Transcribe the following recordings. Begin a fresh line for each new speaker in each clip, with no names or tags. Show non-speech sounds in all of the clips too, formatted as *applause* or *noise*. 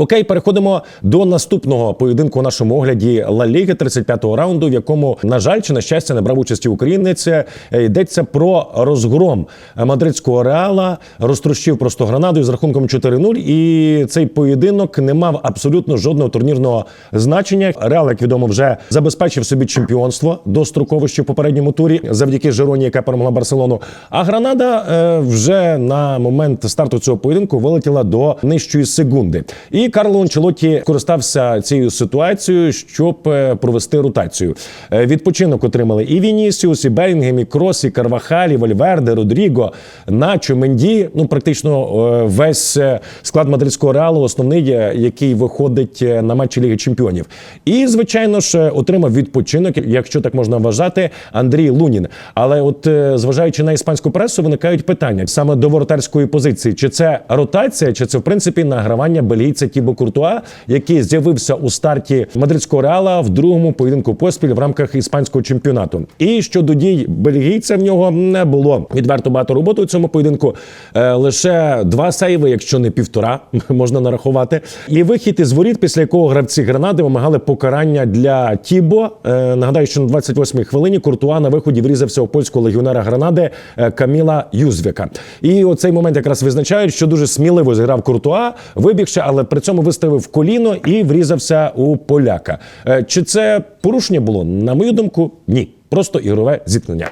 Окей, переходимо до наступного поєдинку у нашому огляді Ла Ліги 35-го раунду, в якому, на жаль, чи на щастя, не брав участі українець. Е, Йдеться про розгром мадридського реала, розтрощив просто гранадою з рахунком 4-0. І цей поєдинок не мав абсолютно жодного турнірного значення. Реал, як відомо, вже забезпечив собі чемпіонство достроково ще в попередньому турі завдяки Жероні, яка перемогла Барселону. А Гранада е, вже на момент старту цього поєдинку вилетіла до нижчої секунди. І Карло Анчелотті користався цією ситуацією, щоб е, провести ротацію. Е, Відпочинок отримали і Вінісіус, і Белінгем, і Крос, і Карвахалі, Вальверде, Родріго, Начо, Менді. Ну практично е, весь склад мадридського реалу, основний, який виходить на матчі Ліги Чемпіонів. І звичайно ж отримав відпочинок, якщо так можна вважати, Андрій Лунін. Але, от зважаючи на іспанську пресу, виникають питання саме до воротарської позиції: чи це ротація, чи це в принципі награвання бельгійця Тібо Куртуа, який з'явився у старті мадридського реала в другому поєдинку поспіль в рамках іспанського чемпіонату. І щодо дій бельгійця в нього не було відверто багато роботи у цьому поєдинку. Е, лише два сейви, якщо не півтора, *laughs* можна нарахувати. І вихід із воріт, після якого гравці гранади вимагали покарання для Тібо. Е, нагадаю, що на 28-й хвилині Куртуа на виході врізався у польського легіонера гранади е, Каміла Юзвіка. І оцей момент якраз визначають, що дуже сміливо зіграв Куртуа, вибігши, але при цьому виставив коліно і врізався у поляка. Е, Чи це порушення було? На мою думку, ні. Просто ігрове зіткнення.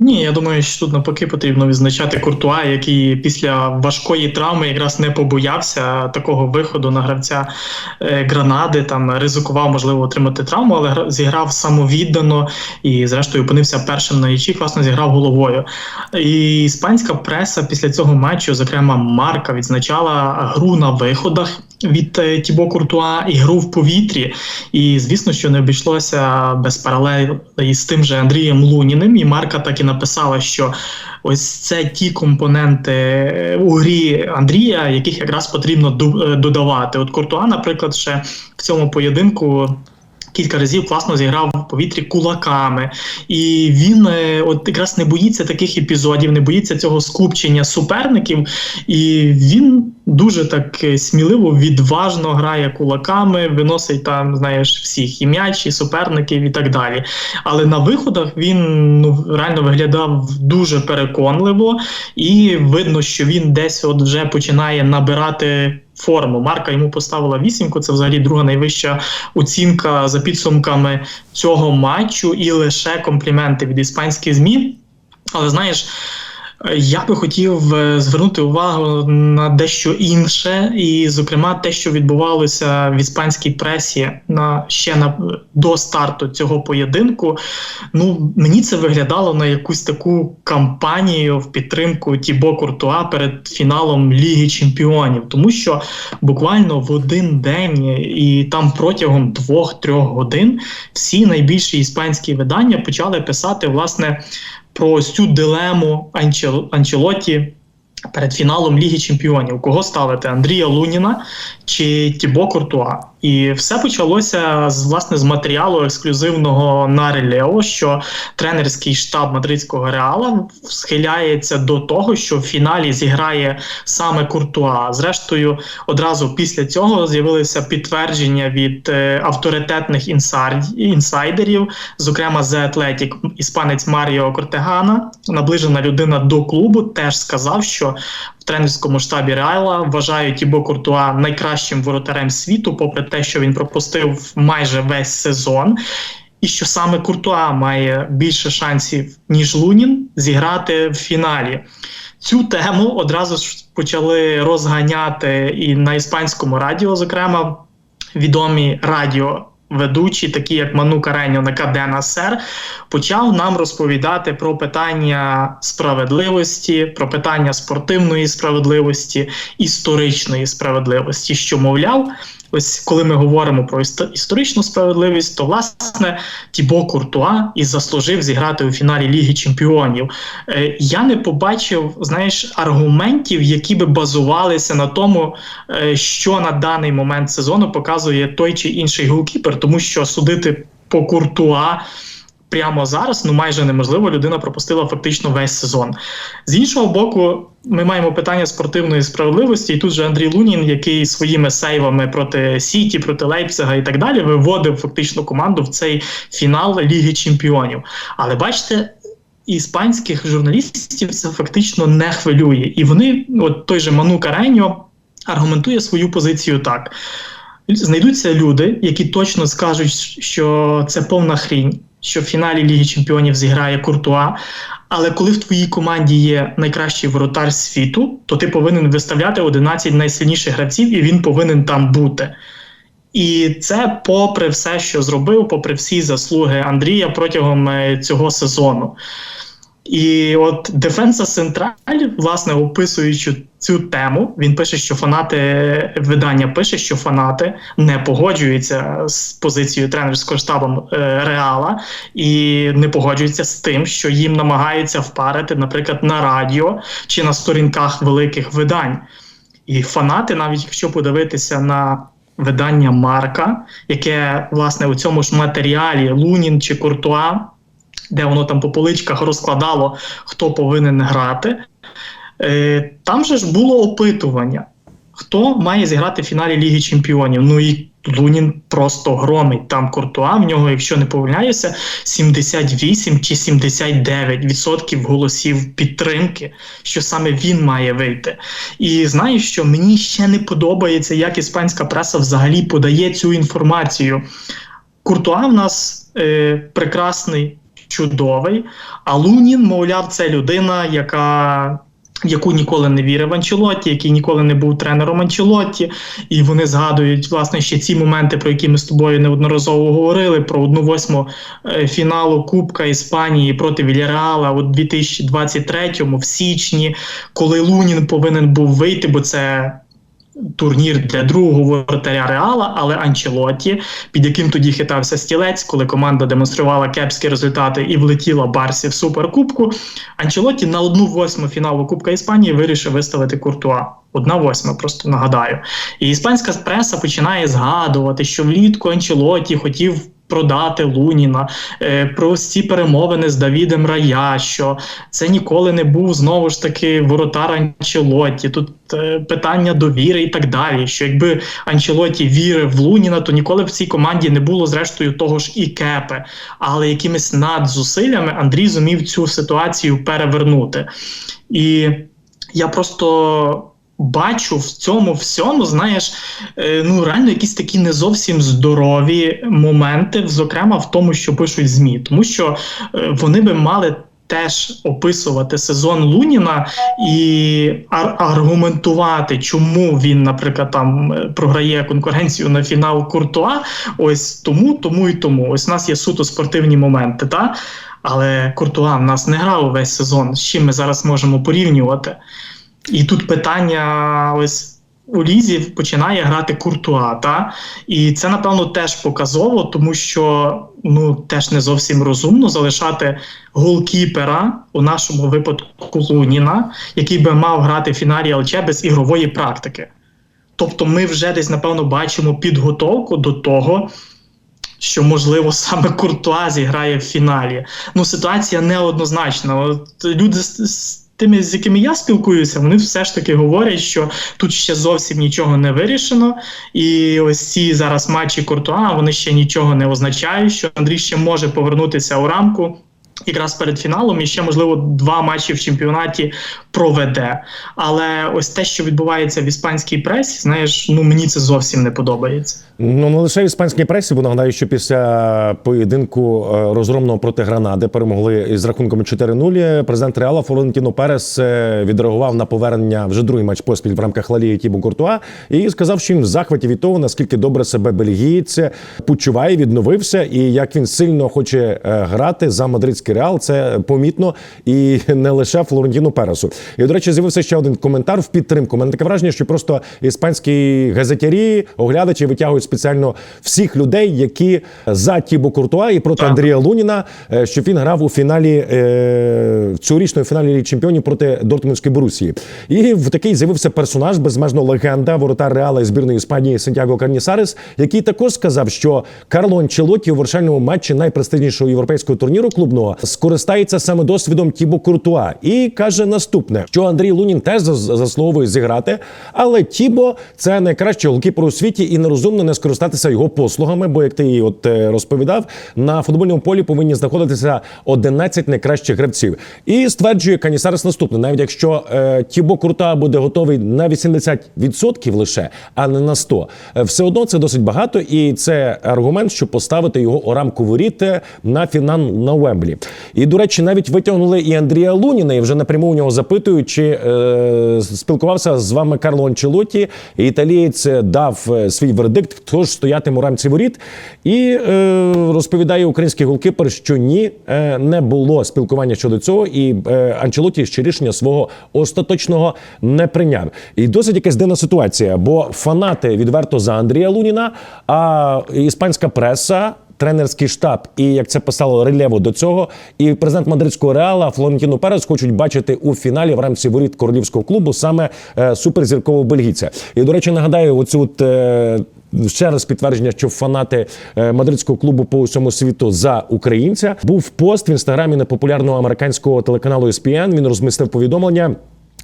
Ні, я думаю, що тут навпаки потрібно відзначати Куртуа, який після важкої травми якраз не побоявся такого виходу на гравця е, гранади. Там ризикував, можливо, отримати травму, але гра- зіграв самовіддано і, зрештою, опинився першим на ячі, класно зіграв головою. І іспанська преса після цього матчу, зокрема Марка, відзначала гру на виходах від е, Тібо Куртуа і гру в повітрі. І звісно, що не обійшлося без паралелі із тим же Андрієм Луніним. І Марка так і написала, що ось це ті компоненти е, у грі Андрія, яких якраз потрібно е, додавати. От Куртуа, наприклад, ще в цьому поєдинку. Кілька разів класно зіграв в повітрі кулаками, і він е, от якраз не боїться таких епізодів, не боїться цього скупчення суперників, і він дуже так е, сміливо, відважно грає кулаками, виносить там, знаєш, всіх і м'яч, і суперників, і так далі. Але на виходах він ну реально виглядав дуже переконливо, і видно, що він десь от вже починає набирати. Форму Марка йому поставила вісімку. Це взагалі друга найвища оцінка за підсумками цього матчу, і лише компліменти від іспанських змі. Але знаєш, я би хотів е, звернути увагу на дещо інше, і, зокрема, те, що відбувалося в іспанській пресі на ще на до старту цього поєдинку. Ну мені це виглядало на якусь таку кампанію в підтримку Тібо Куртуа перед фіналом Ліги Чемпіонів, тому що буквально в один день і там протягом двох-трьох годин всі найбільші іспанські видання почали писати власне про ось цю дилему Анчел- Анчелотті перед фіналом Ліги Чемпіонів. Кого ставити? Андрія Луніна чи Тібо Куртуа? І все почалося з власне з матеріалу ексклюзивного на Релео, що тренерський штаб мадридського реала схиляється до того, що в фіналі зіграє саме Куртуа. Зрештою, одразу після цього з'явилися підтвердження від е, авторитетних інсайд- інсайдерів, зокрема The Athletic, іспанець Маріо Кортегана, наближена людина до клубу, теж сказав, що тренерському штабі Реала вважають Тібо Куртуа найкращим воротарем світу, попри те, що він пропустив майже весь сезон. І що саме Куртуа має більше шансів, ніж Лунін, зіграти в фіналі. Цю тему одразу ж почали розганяти і на іспанському радіо, зокрема, відомі радіо. Ведучі, такі як Ману на Кадена Сер, почав нам розповідати про питання справедливості, про питання спортивної справедливості, історичної справедливості, що мовляв, ось коли ми говоримо про історичну справедливість, то власне Тібо Куртуа і заслужив зіграти у фіналі Ліги Чемпіонів. Е, я не побачив, знаєш, аргументів, які би базувалися на тому, е, що на даний момент сезону показує той чи інший голкіпер, тому що судити по Куртуа. Прямо зараз ну майже неможливо людина пропустила фактично весь сезон. З іншого боку, ми маємо питання спортивної справедливості, і тут же Андрій Лунін, який своїми сейвами проти Сіті, проти Лейпцига і так далі, виводив фактично команду в цей фінал Ліги Чемпіонів. Але бачите. Іспанських журналістів це фактично не хвилює, і вони, от той же Ману Кареньо, аргументує свою позицію так: знайдуться люди, які точно скажуть, що це повна хрінь, що в фіналі Ліги Чемпіонів зіграє Куртуа. Але коли в твоїй команді є найкращий воротар світу, то ти повинен виставляти 11 найсильніших гравців, і він повинен там бути. І це попри все, що зробив, попри всі заслуги Андрія протягом е, цього сезону. І от Дефенса Централь, власне, описуючи цю тему, він пише, що фанати видання пише, що фанати не погоджуються з позицією тренерського штабу е, Реала і не погоджуються з тим, що їм намагаються впарити, наприклад, на радіо чи на сторінках великих видань. І фанати, навіть якщо подивитися на видання Марка, яке власне у цьому ж матеріалі Лунін чи Куртуа, де воно там по поличках розкладало, хто повинен грати. Е, Там же ж було опитування, хто має зіграти в фіналі Ліги Чемпіонів. Ну і Лунін просто громить там Куртуа. В нього, якщо не помиляюся, 78 чи 79 відсотків голосів підтримки, що саме він має вийти. І знаєш, що мені ще не подобається, як іспанська преса взагалі подає цю інформацію. Куртуа в нас е, прекрасний, чудовий, а Лунін, мовляв, це людина, яка. Яку ніколи не вірив Анчелотті, який ніколи не був тренером Анчелотті, і вони згадують власне ще ці моменти, про які ми з тобою неодноразово говорили: про одну восьму е, фіналу Кубка Іспанії проти Вільяреала у 2023-му, в січні, коли Лунін повинен був вийти, бо це турнір для другого воротаря Реала, але Анчелоті, під яким тоді хитався стілець, коли команда демонструвала кепські результати і влетіла Барсі в суперкубку. Анчелоті на одну восьму фіналу Кубка Іспанії вирішив виставити Куртуа. Одна восьма, просто нагадаю. І іспанська преса починає згадувати, що влітку Анчелоті хотів. Продати Луніна е, про ці перемовини з Давідом Рая, що це ніколи не був знову ж таки воротар Анчелотті. Тут е, питання довіри і так далі. Що якби Анчелотті вірив в Луніна, то ніколи в цій команді не було зрештою того ж і кепе. Але якимись надзусиллями Андрій зумів цю ситуацію перевернути. І я просто. Бачу в цьому всьому, знаєш, е, ну реально якісь такі не зовсім здорові моменти, зокрема в тому, що пишуть ЗМІ, тому що е, вони би мали теж описувати сезон Луніна і ар- аргументувати, чому він, наприклад, там е, програє конкуренцію на фінал Куртуа. Ось тому, тому і тому. Ось у нас є суто спортивні моменти, та але Куртуа в нас не грав увесь сезон. З чим ми зараз можемо порівнювати? І тут питання ось. У Лізі починає грати Куртуа, та? і це, напевно, теж показово, тому що ну, теж не зовсім розумно залишати голкіпера, у нашому випадку Луніна, який би мав грати в фіналі ЛЧ без ігрової практики. Тобто ми вже десь, напевно, бачимо підготовку до того, що, можливо, саме Куртуа зіграє в фіналі. Ну, ситуація неоднозначна. От люди тими, з якими я спілкуюся, вони все ж таки говорять, що тут ще зовсім нічого не вирішено. І ось ці зараз матчі Куртуа вони ще нічого не означають, що Андрій ще може повернутися у рамку. Якраз перед фіналом і ще, можливо, два матчі в чемпіонаті проведе. Але ось те, що відбувається в іспанській пресі, знаєш, ну мені це зовсім не подобається.
Ну не лише в іспанській пресі, бо нагадаю, що після поєдинку е, розгромного проти Гранади перемогли із рахунком 4-0. Президент Реала Флорентіно Перес е, відреагував на повернення вже другий матч поспіль в рамках Лалії Тібу Куртуа і сказав, що він в захваті від того, наскільки добре себе бельгієць почуває, відновився, і як він сильно хоче е, грати за мадридський реал. Це помітно і не лише Флорентіну Пересу. І до речі, з'явився ще один коментар в підтримку. У мене таке враження, що просто іспанські газетярі, оглядачі витягують спеціально всіх людей, які за Тібо Куртуа і проти
Так.
Андрія Луніна, е, щоб він грав у фіналі е, цьогорічної фіналі Ліги чемпіонів проти Дортмундської Борусії. І в такий з'явився персонаж, безмежно легенда, воротар Реала і збірної Іспанії Сантьяго Карнісарес, який також сказав, що Карло Анчелотті у вирішальному матчі найпрестижнішого європейського турніру клубного скористається саме досвідом Тібо Куртуа і каже наступне: що Андрій Лунін теж зас- заслуговує зіграти, але Тібо це найкращий голкіпер у світі, і нерозумно не скористатися його послугами. Бо як ти от е, розповідав, на футбольному полі повинні знаходитися 11 найкращих гравців. І стверджує Канісарес наступне: навіть якщо е, Тібо Куртуа буде готовий на 80% лише, а не на 100%, е, все одно це досить багато, і це аргумент, щоб поставити його у рамку воріт е, на фінал на Уемблі. І до речі, навіть витягнули і Андрія Луніна, і вже напряму у нього запитують, чи е, спілкувався з вами Карло Анчелоті. І Італієць дав е, свій вердикт, хто ж стоятиме у рамці воріт, і е, розповідає український голкіпер, що ні, е, не було спілкування щодо цього, і е, Анчелоті ще рішення свого остаточного не прийняв. І досить якась дивна ситуація, бо фанати відверто за Андрія Луніна, а іспанська преса. Тренерський штаб, і як це писало релєво до цього, і президент мадридського реала Флорентіно Перес хочуть бачити у фіналі в рамці воріт королівського клубу саме е, суперзіркового бельгійця. І до речі, нагадаю, оцю от, е, ще раз підтвердження, що фанати е, мадридського клубу по усьому світу за українця був пост в інстаграмі непопулярного американського телеканалу ESPN. Він розмістив повідомлення.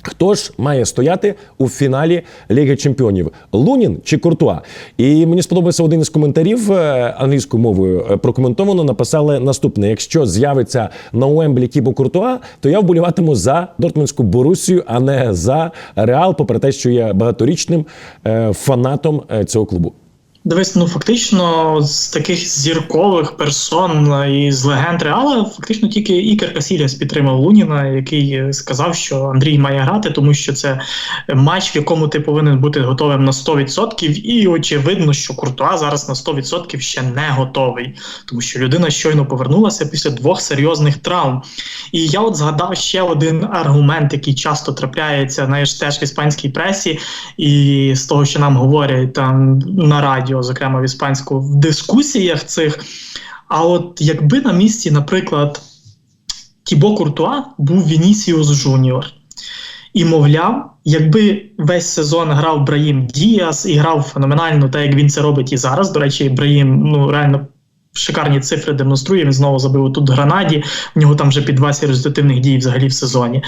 Хто ж має стояти у фіналі Ліги Чемпіонів Лунін чи Куртуа? І мені сподобався один із коментарів е, англійською мовою е, прокоментовано. Написали наступне: якщо з'явиться на Уемблі Тібо Куртуа, то я вболіватиму за Дортмундську Борусію, а не за Реал, попри те, що є багаторічним е, фанатом цього клубу.
Дивись, ну фактично з таких зіркових персон і з легенд Реала фактично тільки Ікер Касіліас підтримав Луніна, який сказав, що Андрій має грати, тому що це матч, в якому ти повинен бути готовим на 100%, і очевидно, що Куртуа зараз на 100% ще не готовий, тому що людина щойно повернулася після двох серйозних травм. І я от згадав ще один аргумент, який часто трапляється знаєш, теж в іспанській пресі, і з того, що нам говорять там на радіо, зокрема в іспанську, в дискусіях цих. А от якби на місці, наприклад, Тібо Куртуа був Вінісіус Жуніор. І, мовляв, якби весь сезон грав Браїм Діас і грав феноменально, так як він це робить і зараз. До речі, Браїм ну реально шикарні цифри демонструє. Він знову забив тут гранаді. В нього там вже під 20 результативних дій взагалі в сезоні.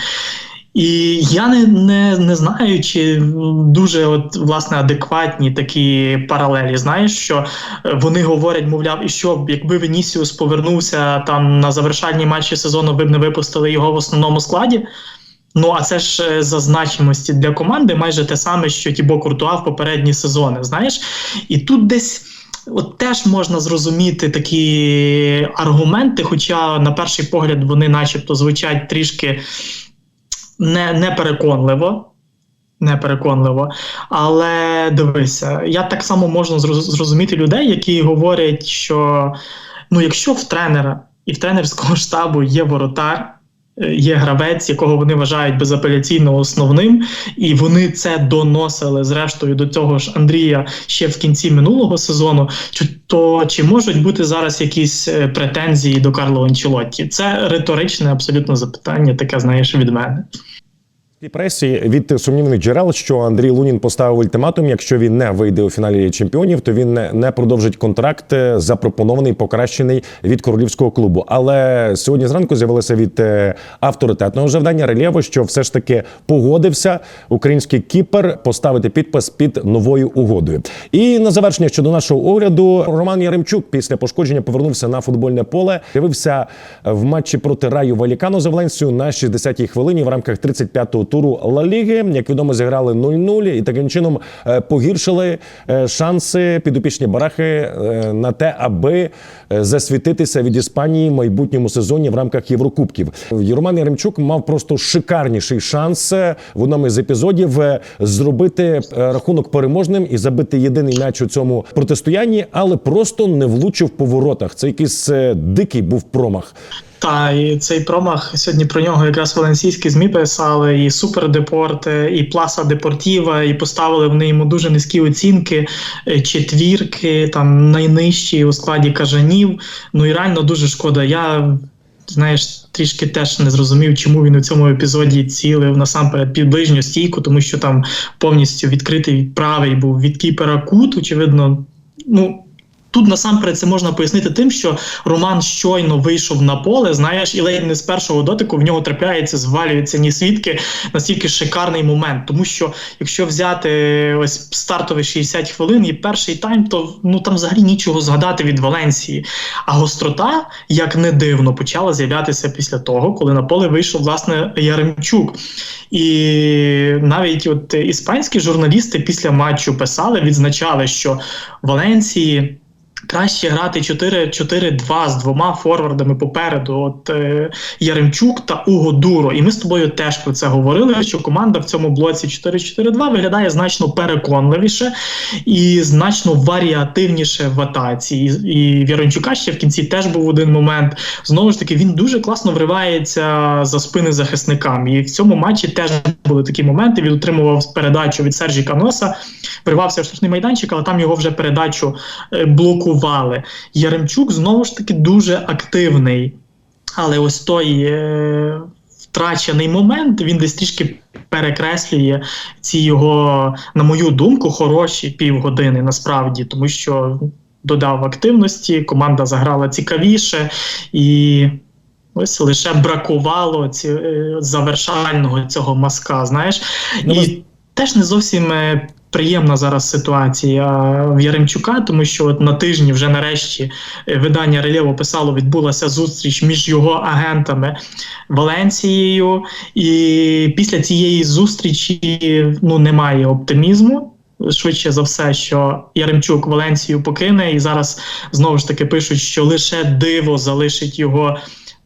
І я не не, не знаю, чи дуже от власне адекватні такі паралелі. Знаєш, що е, вони говорять, мовляв, і що якби Венісіус повернувся там на завершальні матчі сезону, ви б не випустили його в основному складі. Ну, а це ж е, за значимості для команди майже те саме, що Тібо Куртуа в попередні сезони. Знаєш, і тут десь. От теж можна зрозуміти такі аргументи, хоча на перший погляд вони, начебто, звучать трішки не, непереконливо. Непереконливо. Але дивися, я так само можна зрозуміти людей, які говорять, що ну, якщо в тренера і в тренерського штабу є воротар, є гравець, якого вони вважають безапеляційно основним, і вони це доносили зрештою до цього ж Андрія ще в кінці минулого сезону. То чи можуть бути зараз якісь е, претензії до Карло Анчелотті? Це риторичне абсолютно запитання, таке знаєш від мене.
Пресі від сумнівних джерел, що Андрій Лунін поставив ультиматум. Якщо він не вийде у фіналі чемпіонів, то він не, продовжить контракт, е, запропонований покращений від королівського клубу. Але сьогодні зранку з'явилося від е, авторитетного завдання рельєву, що все ж таки погодився український кіпер поставити підпис під новою угодою. І на завершення щодо нашого огляду, Роман Яремчук після пошкодження повернувся на футбольне поле. З'явився в матчі проти Раю Валікану за Валенсію на 60-й хвилині в рамках 35-го туру Ла Ліги. Як відомо, зіграли 0-0 і таким чином е, погіршили е, шанси підопічні барахи е, на те, аби засвітитися від Іспанії в майбутньому сезоні в рамках Єврокубків. Роман Яремчук мав просто шикарніший шанс в одному з епізодів зробити рахунок переможним і забити єдиний м'яч у цьому протистоянні, але просто не влучив по воротах. Це якийсь дикий був промах.
Та і цей промах сьогодні про нього якраз валенсійські змі писали, і Супердепорт, і Пласа Депортіва, і поставили вони йому дуже низькі оцінки, четвірки, там найнижчі у складі кажанів. Ну і реально дуже шкода. Я знаєш, трішки теж не зрозумів, чому він у цьому епізоді цілив насамперед під ближню стійку, тому що там повністю відкритий правий був від кіпера кут, очевидно, ну. Тут насамперед це можна пояснити тим, що Роман щойно вийшов на поле, знаєш, і ледь не з першого дотику в нього трапляється, звалюється ні свідки. Настільки шикарний момент. Тому що якщо взяти ось стартові 60 хвилин і перший тайм, то ну там взагалі нічого згадати від Валенсії. А гострота, як не дивно, почала з'являтися після того, коли на поле вийшов власне Яремчук. І навіть от іспанські журналісти після матчу писали, відзначали, що Валенції. Краще грати 4-4-2 з двома форвардами попереду. От е, Яремчук та Уго Дуро. І ми з тобою теж про це говорили. Що команда в цьому блоці 4-4-2 виглядає значно переконливіше і значно варіативніше в атаці. І, і в Яремчука ще в кінці теж був один момент. Знову ж таки, він дуже класно вривається за спини захисникам. І в цьому матчі теж були такі моменти. Він отримував передачу від Сержі Каноса, вривався в штрафний майданчик, але там його вже передачу е, блокували. Яремчук знову ж таки дуже активний. Але ось той е, втрачений момент він десь трішки перекреслює ці його, на мою думку, хороші півгодини насправді, тому що додав активності, команда заграла цікавіше і. Ось лише бракувало ці, е, завершального цього маска. Знаєш,
Ну,
і теж не зовсім е, приємна зараз ситуація в Яремчука, тому що от на тижні вже нарешті е, видання Релєво писало, відбулася зустріч між його агентами Валенцією, і після цієї зустрічі ну немає оптимізму. Швидше за все, що Яремчук Валенцію покине, і зараз знову ж таки пишуть, що лише диво залишить його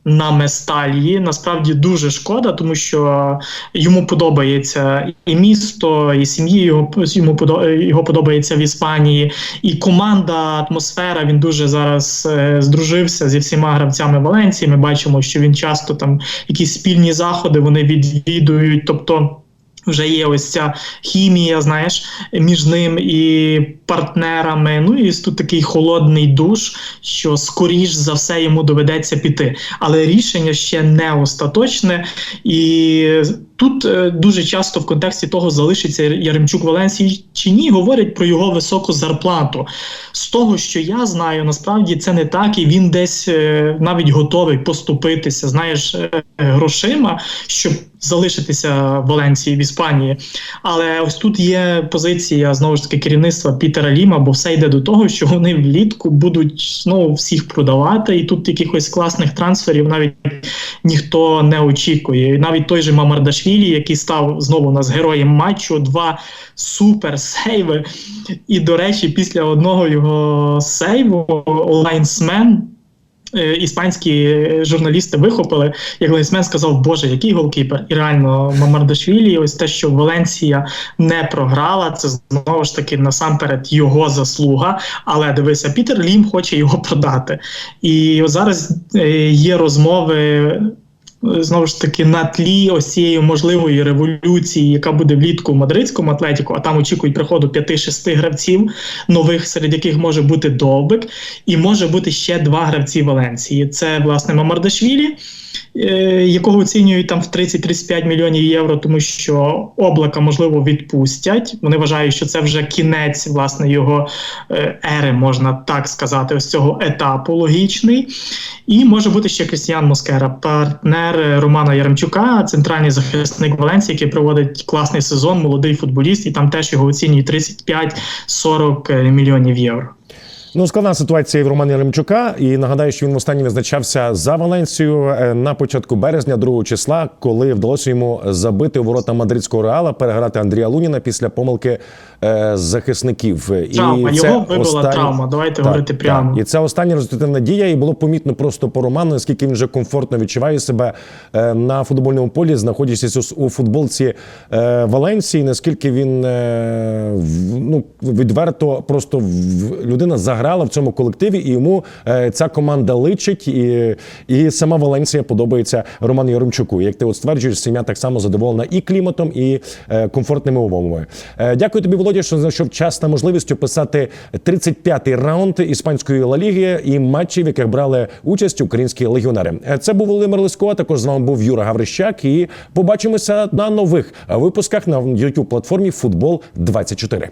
на Месталії. Насправді дуже шкода, тому що йому подобається і місто, і сім'ї його йому його подобається в Іспанії, і команда, атмосфера. Він дуже зараз е, здружився зі всіма гравцями Валенції. Ми бачимо, що він часто там якісь спільні заходи вони відвідують. Тобто. Вже є ось ця хімія, знаєш, між ним і партнерами. Ну і тут такий холодний душ, що скоріш за все йому доведеться піти. Але рішення ще не остаточне. І тут е, дуже часто в контексті того, залишиться Яремчук Валенсії чи ні, говорять про його високу зарплату. З того, що я знаю, насправді це не так, і він десь е, навіть готовий поступитися, знаєш, е, грошима, щоб залишитися в Валенції в Іспанії. Але ось тут є позиція знову ж таки керівництва Пітера Ліма, бо все йде до того, що вони влітку будуть знову всіх продавати, і тут якихось класних трансферів навіть ніхто не очікує. І навіть той же Мамардашвілі, який став знову у нас героєм матчу, два супер сейви. І, до речі, після одного його сейву лайнсмен. е, Іспанські журналісти вихопили, як лайнсмен сказав, Боже, який голкіпер. І реально Мамардашвілі, ось те, що Валенсія не програла, це знову ж таки насамперед його заслуга. Але дивися, Пітер Лім хоче його продати. І зараз е, є розмови. Знову ж таки, на тлі ось цієї можливої революції, яка буде влітку в мадридському атлетіку, а там очікують приходу 5-6 гравців нових, серед яких може бути Довбик, і може бути ще два гравці Валенції. Це власне Мамардашвілі, якого оцінюють там в 30-35 мільйонів євро, тому що облака можливо відпустять. Вони вважають, що це вже кінець власне його е, ери, можна так сказати, ось цього етапу логічний. І може бути ще Крістіан Москера, партнер е, Романа Яремчука, центральний захисник Валенції, який проводить класний сезон, молодий футболіст, і там теж його оцінюють 35-40 мільйонів євро.
Ну, складна ситуація в Романа Ремчука. І нагадаю, що він останній визначався за Валенсію е, на початку березня, 2 числа, коли вдалося йому забити у ворота мадридського реала, переграти Андрія Луніна після помилки е, захисників.
Травма,
і це
його вибила
останнє-
травма, давайте
Так,
говорити
так.
прямо.
І це остання результативна дія, і було помітно просто по Роману, наскільки він вже комфортно відчуває себе е, на футбольному полі, знаходячись у футболці е, Валенції, наскільки він е, в- ну, відверто просто в- людина заграла в цьому колективі, і йому е, ця команда личить, і, і сама Валенція подобається Роману Яремчуку. Як ти от стверджуєш, сім'я так само задоволена і кліматом, і е, комфортними умовами. Е, дякую тобі, Володя, що знайшов час та можливість описати 35-й раунд іспанської Ла Ліги і матчів, в яких брали участь українські легіонери. Це був Володимир Лиско. а Також з вами був Юра Гаврищак. І побачимося на нових випусках на youtube платформі Футбол 24